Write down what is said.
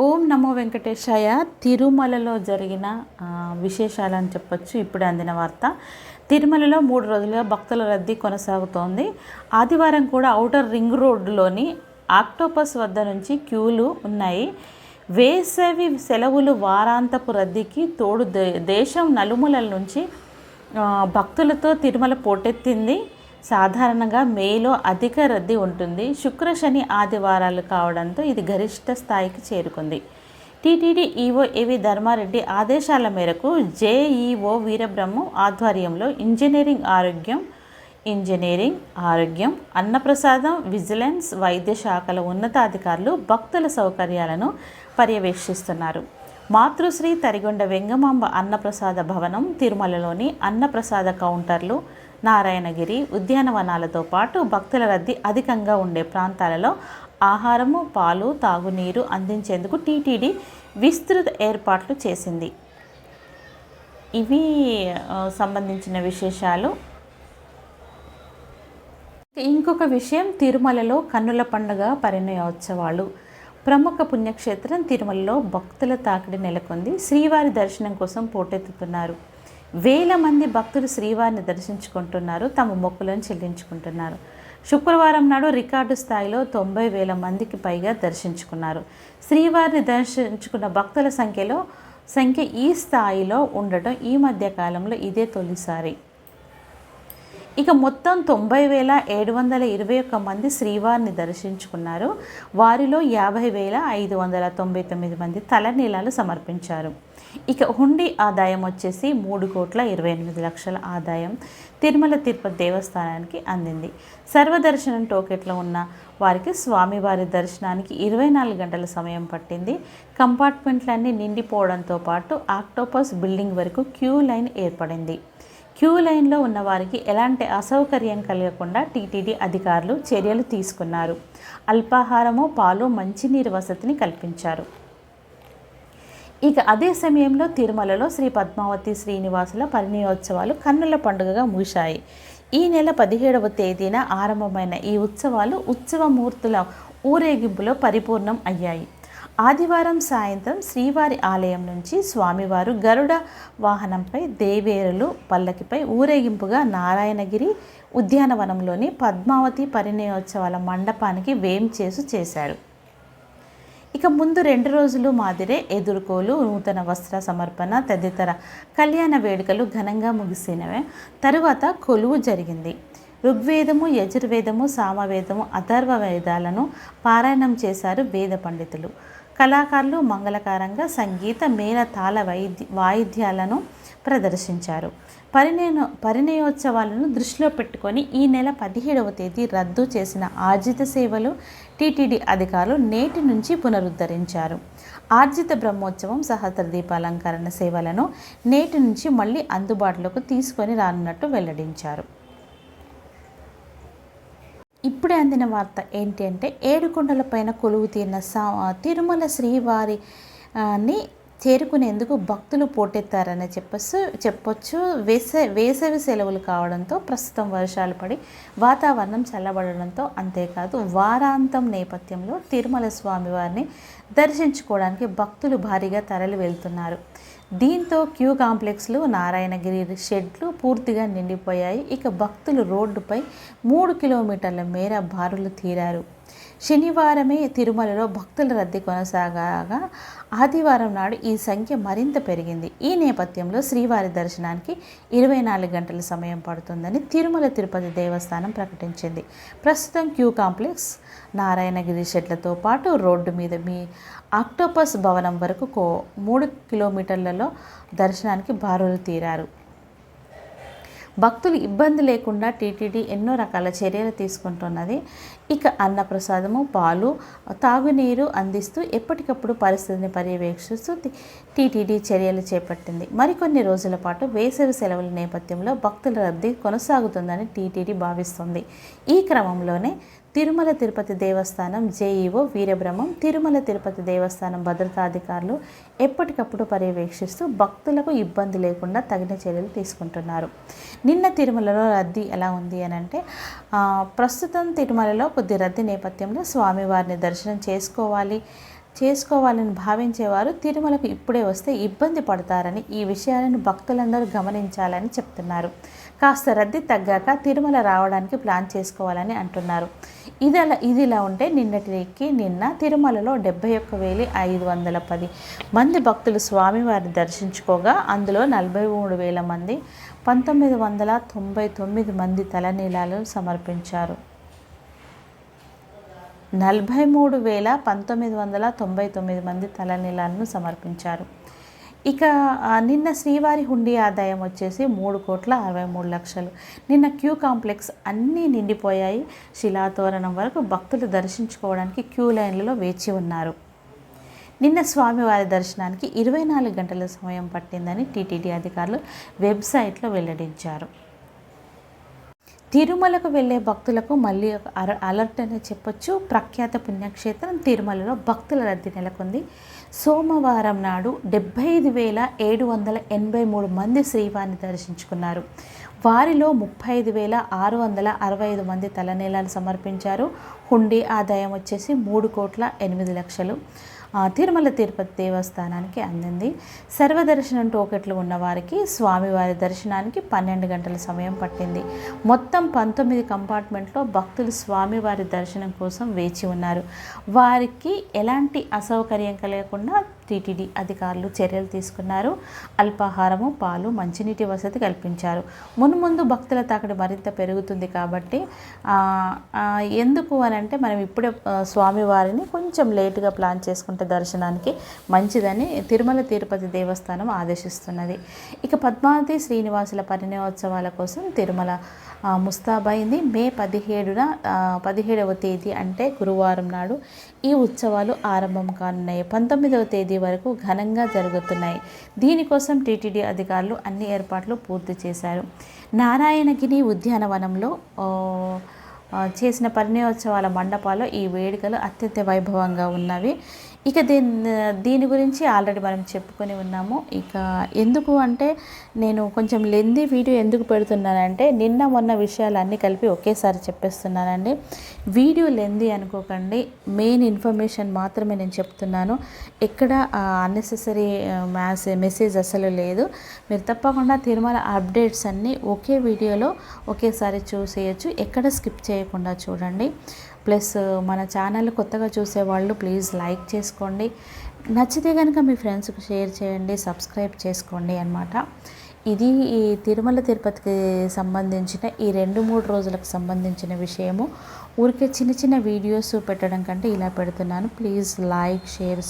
ఓం నమో వెంకటేశాయ. తిరుమలలో జరిగిన విశేషాలని చెప్పొచ్చు. ఇప్పుడే అందిన వార్త. తిరుమలలో మూడు రోజులుగా భక్తుల రద్దీ కొనసాగుతోంది. ఆదివారం కూడా ఔటర్ రింగ్ రోడ్డులోని ఆక్టోపస్ వద్ద నుంచి క్యూలు ఉన్నాయి. వేసవి సెలవులు వారాంతపు రద్దీకి తోడు దే- దేశం నలుమూలల నుంచి భక్తులతో తిరుమల పోటెత్తింది. సాధారణంగా మేలో అధిక రద్దీ ఉంటుంది. శుక్ర శని ఆదివారాలు కావడంతో ఇది గరిష్ట స్థాయికి చేరుకుంది. టీటీడీ ఈవో ఏవి ధర్మారెడ్డి ఆదేశాల మేరకు జేఈఓ వీరబ్రహ్మ ఆధ్వర్యంలో ఇంజనీరింగ్ ఆరోగ్యం ఇంజనీరింగ్ ఆరోగ్యం అన్నప్రసాదం విజిలెన్స్ వైద్య శాఖల ఉన్నతాధికారులు భక్తుల సౌకర్యాలను పర్యవేక్షిస్తున్నారు. మాతృశ్రీ తరిగొండ వెంగమాంబ అన్నప్రసాద భవనం తిరుమలలోని అన్నప్రసాద కౌంటర్లు నారాయణగిరి ఉద్యానవనాలతో పాటు భక్తుల రద్దీ అధికంగా ఉండే ప్రాంతాలలో ఆహారము పాలు తాగునీరు అందించేందుకు టీటీడీ విస్తృత ఏర్పాట్లు చేసింది. ఇవి సంబంధించిన విశేషాలు. ఇంకొక విషయం తిరుమలలో కన్నుల పండుగ పరిణయోత్సవాలు. ప్రముఖ పుణ్యక్షేత్రం తిరుమలలో భక్తుల తాకిడి నెలకొంది. శ్రీవారి దర్శనం కోసం పోటెత్తుతున్నారు. వేల మంది భక్తులు శ్రీవారిని దర్శించుకుంటున్నారు తమ మొక్కులను చెల్లించుకుంటున్నారు. శుక్రవారం నాడు రికార్డు స్థాయిలో తొంభై వేల మందికి పైగా దర్శించుకున్నారు. శ్రీవారిని దర్శించుకున్న భక్తుల సంఖ్యలో సంఖ్య ఈ స్థాయిలో ఉండటం ఈ మధ్య కాలంలో ఇదే తొలిసారి. ఇక మొత్తం తొంభై వేల ఏడు వందల ఇరవై ఒక్క మంది శ్రీవారిని దర్శించుకున్నారు. వారిలో యాభై వేల ఐదు వందల తొంభై తొమ్మిది మంది తలనీలాలు సమర్పించారు. ఇక హుండీ ఆదాయం వచ్చేసి మూడు కోట్ల ఇరవై ఎనిమిది లక్షల ఆదాయం తిరుమల తిరుపతి దేవస్థానానికి అందింది. సర్వదర్శనం టోకెట్లో ఉన్న వారికి స్వామివారి దర్శనానికి ఇరవై నాలుగు గంటల సమయం పట్టింది. కంపార్ట్మెంట్లన్నీ నిండిపోవడంతో పాటు ఆక్టోపస్ బిల్డింగ్ వరకు క్యూ లైన్ ఏర్పడింది. క్యూ లైన్లో ఉన్న వారికి ఎలాంటి అసౌకర్యం కలగకుండా టీటీడీ అధికారులు చర్యలు తీసుకున్నారు. అల్పాహారము పాలు మంచినీరు వసతిని కల్పించారు. ఇక అదే సమయంలో తిరుమలలో శ్రీ పద్మావతి శ్రీనివాసుల పరిణయోత్సవాలు కన్నుల పండుగగా ముగిశాయి. ఈ నెల పదిహేడవ తేదీన ఆరంభమైన ఈ ఉత్సవాలు ఉత్సవమూర్తుల ఊరేగింపులో పరిపూర్ణం అయ్యాయి. ఆదివారం సాయంత్రం శ్రీవారి ఆలయం నుంచి స్వామివారు గరుడ వాహనంపై దేవేరులు పల్లకిపై ఊరేగింపుగా నారాయణగిరి ఉద్యానవనంలోని పద్మావతి పరిణయోత్సవాల మండపానికి వేంచేసు చేశారు. ఇక ముందు రెండు రోజులు మాదిరే ఎదుర్కోలు నూతన వస్త్ర సమర్పణ తదితర కళ్యాణ వేడుకలు ఘనంగా ముగిసినవే. తరువాత కొలువు జరిగింది. ఋగ్వేదము యజుర్వేదము సామవేదము అథర్వ వేదాలను పారాయణం చేశారు వేద పండితులు. కళాకారులు మంగళకరంగా సంగీత మేళ తాళ వైద్య వాయిద్యాలను ప్రదర్శించారు. పరిణయ పరిణయోత్సవాలను దృష్టిలో పెట్టుకొని ఈ నెల పదిహేడవ తేదీ రద్దు చేసిన ఆర్జిత సేవలు టీటీడీ అధికారులు నేటి నుంచి పునరుద్ధరించారు. ఆర్జిత బ్రహ్మోత్సవం సహస్ర దీపాలంకరణ సేవలను నేటి నుంచి మళ్ళీ అందుబాటులోకి తీసుకొని రానున్నట్టు వెల్లడించారు. ఇప్పుడే అందిన వార్త ఏంటి అంటే ఏడుకొండల పైన కొలువు తీరిన సా తిరుమల శ్రీవారిని చేరుకునేందుకు భక్తులు పోటెత్తారని చెప్పచ్చు చెప్పొచ్చు. వేస వేసవి సెలవులు కావడంతో ప్రస్తుతం వర్షాలు పడి వాతావరణం చల్లబడడంతో అంతేకాదు వారాంతం నేపథ్యంలో తిరుమల స్వామివారిని దర్శించుకోవడానికి భక్తులు భారీగా తరలి వెళ్తున్నారు. దీంతో క్యూ కాంప్లెక్స్లు నారాయణగిరి షెడ్లు పూర్తిగా నిండిపోయాయి. ఇక భక్తులు రోడ్డుపై మూడు కిలోమీటర్ల మేర బారులు తీరారు. శనివారమే తిరుమలలో భక్తుల రద్దీ కొనసాగగా ఆదివారం నాడు ఈ సంఖ్య మరింత పెరిగింది. ఈ నేపథ్యంలో శ్రీవారి దర్శనానికి ఇరవై నాలుగు గంటల సమయం పడుతుందని తిరుమల తిరుపతి దేవస్థానం ప్రకటించింది. ప్రస్తుతం క్యూ కాంప్లెక్స్ నారాయణగిరి షెడ్లతో పాటు రోడ్డు మీద మీ ఆక్టోపస్ భవనం వరకు కో మూడు కిలోమీటర్లలో దర్శనానికి బారులు తీరారు. భక్తులు ఇబ్బంది లేకుండా టీటీడీ ఎన్నో రకాల చర్యలు తీసుకుంటున్నది. ఇక అన్నప్రసాదము పాలు తాగునీరు అందిస్తూ ఎప్పటికప్పుడు పరిస్థితిని పర్యవేక్షిస్తూ టీటీడీ చర్యలు చేపట్టింది. మరికొన్ని రోజుల పాటు వేసవి సెలవుల నేపథ్యంలో భక్తుల రద్దీ కొనసాగుతుందని టీటీడీ భావిస్తుంది. ఈ క్రమంలోనే తిరుమల తిరుపతి దేవస్థానం జేఈఓ వీరబ్రహ్మం తిరుమల తిరుపతి దేవస్థానం భద్రతాధికారులు ఎప్పటికప్పుడు పర్యవేక్షిస్తూ భక్తులకు ఇబ్బంది లేకుండా తగిన చర్యలు తీసుకుంటున్నారు. నిన్న తిరుమలలో రద్దీ ఎలా ఉంది అని అంటే ప్రస్తుతం తిరుమలలో కొద్ది రద్దీ నేపథ్యంలో స్వామివారిని దర్శనం చేసుకోవాలి చేసుకోవాలని భావించేవారు తిరుమలకు ఇప్పుడే వస్తే ఇబ్బంది పడతారని ఈ విషయాలను భక్తులందరూ గమనించాలని చెప్తున్నారు. కాస్త రద్దీ తగ్గాక తిరుమల రావడానికి ప్లాన్ చేసుకోవాలని అంటున్నారు. ఇది అలా ఇది ఇలా ఉంటే నిన్నటికి నిన్న తిరుమలలో డెబ్బై ఒక్క వేల ఐదు వందల పది మంది భక్తులు స్వామివారిని దర్శించుకోగా అందులో నలభై మూడు వేల మంది పంతొమ్మిది వందల తొంభై తొమ్మిది మంది తలనీలాలు సమర్పించారు. నలభై మూడు వేల పంతొమ్మిది వందల తొంభై తొమ్మిది మంది తలనీలాలను సమర్పించారు. ఇక నిన్న శ్రీవారి హుండీ ఆదాయం వచ్చేసి మూడు కోట్ల అరవై మూడు లక్షలు. నిన్న క్యూ కాంప్లెక్స్ అన్నీ నిండిపోయాయి. శిలాతోరణం వరకు భక్తులు దర్శించుకోవడానికి క్యూ లైన్లలో వేచి ఉన్నారు. నిన్న స్వామివారి దర్శనానికి ఇరవై నాలుగు గంటల సమయం పట్టిందని టీటీడీ అధికారులు వెబ్సైట్లో వెల్లడించారు. తిరుమలకు వెళ్ళే భక్తులకు మళ్ళీ ఒక అర అలర్ట్ అనే చెప్పొచ్చు. ప్రఖ్యాత పుణ్యక్షేత్రం తిరుమలలో భక్తుల రద్దీ నెలకొంది. సోమవారం నాడు డెబ్బై ఐదు వేల ఏడు వందల ఎనభై మూడు మంది శ్రీవారిని దర్శించుకున్నారు. వారిలో ముప్పై ఐదు వేల ఆరు వందల అరవై ఐదు మంది తలనీలాలు సమర్పించారు. హుండీ ఆదాయం వచ్చేసి మూడు కోట్ల ఎనిమిది లక్షలు. తిరుమల తిరుపతి దేవస్థానానికి అందింది. సర్వదర్శనం టోకెట్లు ఉన్నవారికి స్వామివారి దర్శనానికి పన్నెండు గంటల సమయం పట్టింది. మొత్తం పంతొమ్మిది కంపార్ట్మెంట్లో భక్తులు స్వామివారి దర్శనం కోసం వేచి ఉన్నారు. వారికి ఎలాంటి అసౌకర్యం కలగకుండా టీటీడీ అధికారులు చర్యలు తీసుకున్నారు. అల్పాహారము పాలు మంచినీటి వసతి కల్పించారు. మున్ముందు భక్తుల తాకడి మరింత పెరుగుతుంది కాబట్టి ఎందుకు అని అంటే మనం ఇప్పుడే స్వామివారిని కొంచెం లేటుగా ప్లాన్ చేసుకుంటాం దర్శనానికి మంచిదని తిరుమల తిరుపతి దేవస్థానం ఆదేశిస్తున్నది. ఇక పద్మావతి శ్రీనివాసుల పరిణయోత్సవాల కోసం తిరుమల ముస్తాబైంది. మే పదిహేడున పదిహేడవ తేదీ అంటే గురువారం నాడు ఈ ఉత్సవాలు ఆరంభం కానున్నాయి. పంతొమ్మిదవ తేదీ వరకు ఘనంగా జరుగుతున్నాయి. దీనికోసం టీటీడీ అధికారులు అన్ని ఏర్పాట్లు పూర్తి చేశారు. నారాయణగిరి ఉద్యానవనంలో చేసిన పరిణయోత్సవాల మండపాల్లో ఈ వేడుకలు అత్యంత వైభవంగా ఉన్నవి. ఇక దీని దీని గురించి ఆల్రెడీ మనం చెప్పుకొని ఉన్నాము. ఇక ఎందుకు అంటే నేను కొంచెం లెందీ వీడియో ఎందుకు పెడుతున్నానంటే నిన్న మొన్న విషయాలు అన్నీ కలిపి ఒకేసారి చెప్పేస్తున్నానండి. వీడియో లెందీ అనుకోకండి మెయిన్ ఇన్ఫర్మేషన్ మాత్రమే నేను చెప్తున్నాను. ఎక్కడ అన్నెసెసరీ మ్యాస్ మెసేజ్ అసలు లేదు. మీరు తప్పకుండా తిరుమల అప్డేట్స్ అన్నీ ఒకే వీడియోలో ఒకేసారి చూసేయచ్చు. ఎక్కడ స్కిప్ చేయకుండా చూడండి. ప్లస్ మన ఛానల్ కొత్తగా చూసేవాళ్ళు ప్లీజ్ లైక్ చేసుకోండి. నచ్చితే కనుక మీ ఫ్రెండ్స్కి షేర్ చేయండి సబ్స్క్రైబ్ చేసుకోండి అన్నమాట. ఇది ఈ తిరుమల తిరుపతికి సంబంధించిన ఈ రెండు మూడు రోజులకు సంబంధించిన విషయము. ఊరికే చిన్న చిన్న వీడియోస్ పెట్టడం కంటే ఇలా పెడుతున్నాను. Please like share